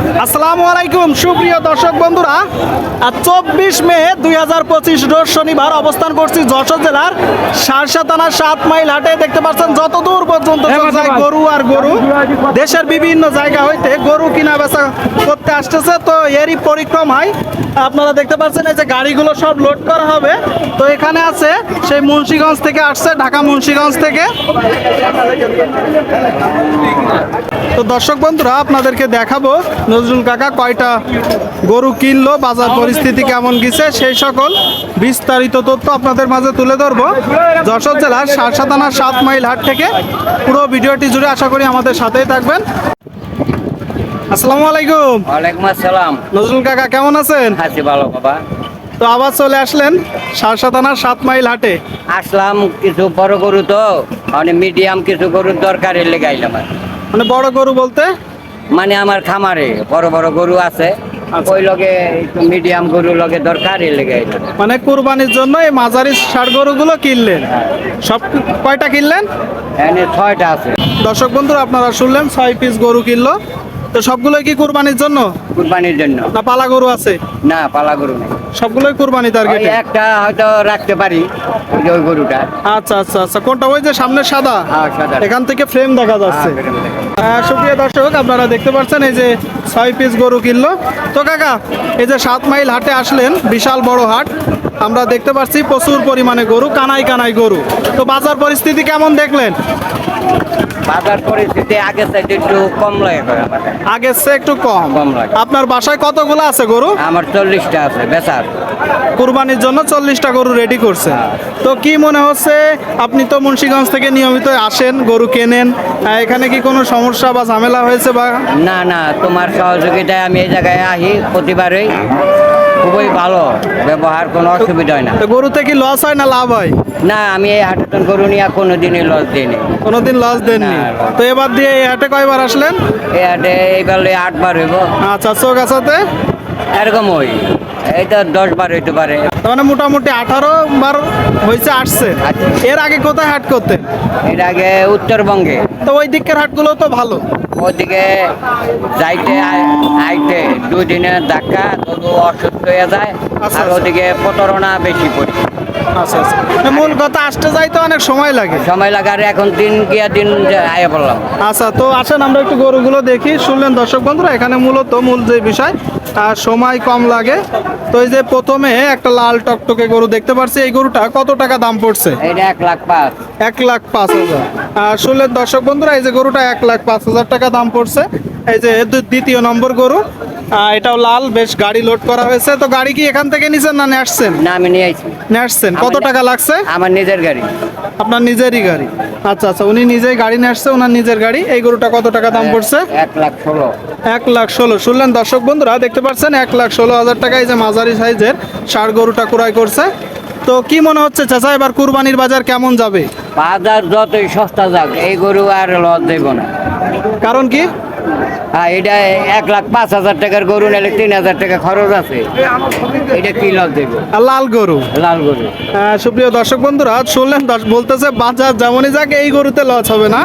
আসসালামু আলাইকুম, সুপ্রিয় দর্শক বন্ধুরা। চব্বিশ মে দুই হাজার পঁচিশ রোজ শনিবার অবস্থান করছি যশোর জেলার সারসা থানার সাত মাইল হাটে। দেখতে পাচ্ছেন যত দূর পর্যন্ত গরু আর গরু, দেশের বিভিন্ন জায়গা হইতে গরু কিনা বেচা করতে আসতেছে। তো এরই পরিক্রমায় আপনারা দেখতে পাচ্ছেন, এই যে গাড়িগুলো সব লোড করা হবে। তো এখানে আছে, সেই মুন্সিগঞ্জ থেকে আসছে, ঢাকা মুন্সিগঞ্জ থেকে। তো দর্শক বন্ধুরা আপনাদেরকে দেখাবো। নজরুল কাকা কয়টা গরু কিনলো বাজার পরিস্থিতি কেমন গেছে সেই সকল বিস্তারিত তথ্য আপনাদের মাঝে তুলে ধরবো। যশোর জেলার সারসা থানার সাত মাইল হাট থেকে পুরো ভিডিওটি জুড়ে আশা করি আমাদের সাথেই থাকবেন। আসসালামু আলাইকুম। ওয়ালাইকুম আসসালাম। নজরুল কাকা কেমন আছেন? আছি ভালো বাবা। তো আবার চলে আসলেন সারসা থানার সাত মাইল হাটে। আসলাম কিছু বড় গরু তো মানে মিডিয়াম কিছু গরুর দরকার এলে গাইলাম আর। মানে বড় গরু বলতে? মানে আমার খামারে বড় বড় গরু আছে। আচ্ছা। ওই লগে মিডিয়াম গরু লগে দরকার গাইলাম মানে কুরবানির জন্য এই মাঝারি ষাড় গরুগুলো কিনলেন? সব কয়টা কিনলেন? ছয়টা আছে। দর্শক বন্ধুরা আপনারা শুনলেন ছয় পিস গরু কিনলো। তো সবগুলোই কি কুরবানির জন্য? কুরবানির জন্য। না পালা গরু আছে? না পালা গরু নেই। সবগুলোই কুরবানি টার্গেটে একটা হয়তো রাখতে পারি ওই গরুটা। আচ্ছা আচ্ছা আচ্ছা কোনটা? ওই যে সামনে সাদা? হ্যাঁ, এখান থেকে ফ্রেম দেখা যাচ্ছে। হ্যাঁ, দেখো। আহ, সুপ্রিয় দর্শক আপনারা দেখতে পাচ্ছেন এই যে ছয় পিস গরু কিনলো। তো কাকা এই যে সাত মাইল হাটে আসলেন বিশাল বড় হাট। আমরা দেখতে পাচ্ছি প্রচুর পরিমাণে গরু কানাই কানাই গরু। তো বাজার পরিস্থিতি কেমন দেখলেন? বাজার পরিস্থিতি আগে চাইতে একটু কম লাগে আগের চেয়ে একটু কম। কম লাগে। আপনার বাসায় কতগুলো আছে গরু? আমার চল্লিশটা আছে বেচার কুরবানির জন্য চল্লিশটা গরু রেডি করছে। তো কি মনে হচ্ছে? আপনি তো মুন্সিগঞ্জ থেকে নিয়মিত আসেন গরু কেনেন। এখানে কি কোনো সমস্যা বা ঝামেলা হয়েছে বা? না না তোমার সহযোগিতায় আমি এই জায়গায় আহি প্রতিবারই খুবই ভালো ব্যবহার কোনো অসুবিধা হয় না। তো গরুতে কি লস হয় না লাভ হয়? না আমি এই হাটেতন গরু নিয়ে কোনোদিনই লস দিইনি। কোনোদিন লস দেননি? না, তো এবার দিয়ে এই হাটে কয়বার আসলেন? এই হাটে এইবার আটবার হইব। আচ্ছা চোখ আসাতে এরকম ওই তো দশ বার হইতে পারে। তার মানে মোটামুটি আঠারো বার হয়েছে আসছে। আচ্ছা। এর আগে কোথায় হাট করতেন এর আগে উত্তরবঙ্গে। তো ওই দিকের হাটগুলো তো ভালো। ওদিকে যাইতে আই- আইতে দুই দিনের ধাক্কা অসুস্থ হয়ে যায়। আচ্ছা, আর আচ্ছা। ওদিকে প্রতারণা বেশি করি। আচ্ছা আচ্ছা। মূল কথা আসতে যাইতে অনেক সময় লাগে। সময় লাগার এখন দিন গিয়া দিন আয়া পড়লাম। আচ্ছা তো আসেন আমরা একটু গরুগুলো দেখি। শুনলেন দর্শক বন্ধুরা এখানে মূলত মূল যে বিষয় আর সময় কম লাগে। তো এই যে প্রথমে একটা লাল টকটকে গরু দেখতে পাচ্ছি এই গরুটা কত টাকা দাম পড়ছে? এক লাখ পাঁচ। এক লাখ পাঁচ হাজার। শুনলেন দর্শক বন্ধুরা এই যে গরুটা এক লাখ পাঁচ হাজার টাকা দাম পড়ছে। এই যে দ্বিতীয় নম্বর গরু। এটাও লাল বেশ গাড়ি লোড করা হয়েছে। তো গাড়ি কি এখান থেকে নিছেন না নিয়ে আসছেন? না আমি নিয়ে আইছি নিয়ে আসছেন। কত টাকা লাগছে? আমার নিজের গাড়ি। আপনার নিজেরই গাড়ি। আচ্ছা আচ্ছা উনি নিজেই গাড়ি নিয়ে আসছে ওনার নিজের গাড়ি। এই গরুটা কত টাকা দাম পড়ছে? এক লাখ ষোলো। এক লাখ ষোলো। শুনলেন দর্শক বন্ধুরা দেখতে পাচ্ছেন এক লাখ ষোলো হাজার টাকায় যে মাঝারি সাইজের সার গরুটা ক্রয় করছে। তো কি মনে হচ্ছে চাচা এবার কুরবানির বাজার কেমন যাবে? বাজার যতই সস্তা যাক এই গরু আর লস দেব না। কারণ কি? হ্যাঁ এটা এক লাখ পাঁচ হাজার টাকার গরু নিলে তিন হাজার টাকা খরচ আছে। এটা কি লস দেব। লাল গরু। লাল গরু। সুপ্রিয় দর্শক বন্ধুরা শুনলেন বলতেছে বাজার যেমনই যাক এই গরুতে লস হবে না।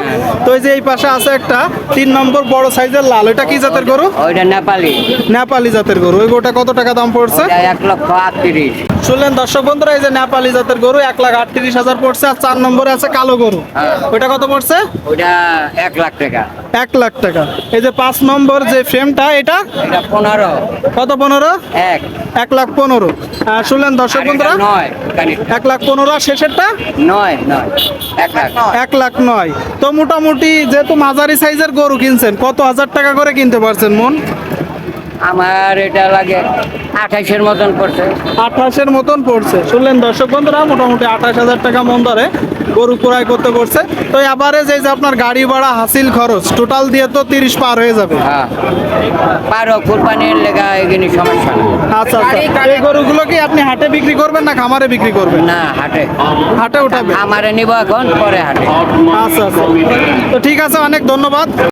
তো এই যে এই পাশে আছে একটা তিন নম্বর বড় সাইজের লাল। ওইটা কি জাতের গরু? ওইটা নেপালি। নেপালি জাতের গরু। ওই গরুটা কত টাকা দাম পড়ছে? এক লক্ষ আটত্রিশ। শুনলেন দর্শক বন্ধুরা এই যে নেপালি জাতের গরু এক লাখ আটত্রিশ হাজার পড়ছে আর চার নম্বরে আছে কালো গরু। হ্যাঁ। ওইটা কত পড়ছে? ওইটা এক লাখ টাকা। এক লাখ টাকা। এই যে পাঁচ নম্বর যে ফ্রেমটা এটা? এটা পনেরো। কত পনেরো? এক। এক লাখ পনেরো। আর শুনলেন দর্শক বন্ধুরা? নয় এক লাখ পনেরো আর শেষেরটা? নয় নয়। এক লাখ। নয়। তো মোটামুটি যেহেতু মাঝারি সাইজের গরু কিনছেন কত হাজার টাকা করে কিনতে পারছেন মন? আমার এটা লাগে আঠাইশের মতন পড়ছে। আঠাশের মতন পড়ছে। শুনলেন দর্শক বন্ধুরা মোটামুটি আঠাশ হাজার টাকা মন ধরে গরু ক্রয় করতে পড়ছে। তো এবারে যে যে আপনার গাড়ি ভাড়া হাসিল খরচ টোটাল দিয়ে তো তিরিশ পার হয়ে যাবে। হ্যাঁ। পারো কুরবানির লেগা এগুলি সমস্যা আচ্ছা আচ্ছা। এই গরুগুলো কি আপনি হাটে বিক্রি করবেন না খামারে বিক্রি করবেন? না হাটে। হাটে উঠাবেন? আমারে নিব এখন পরে হাটে। আচ্ছা আচ্ছা। তো ঠিক আছে অনেক ধন্যবাদ।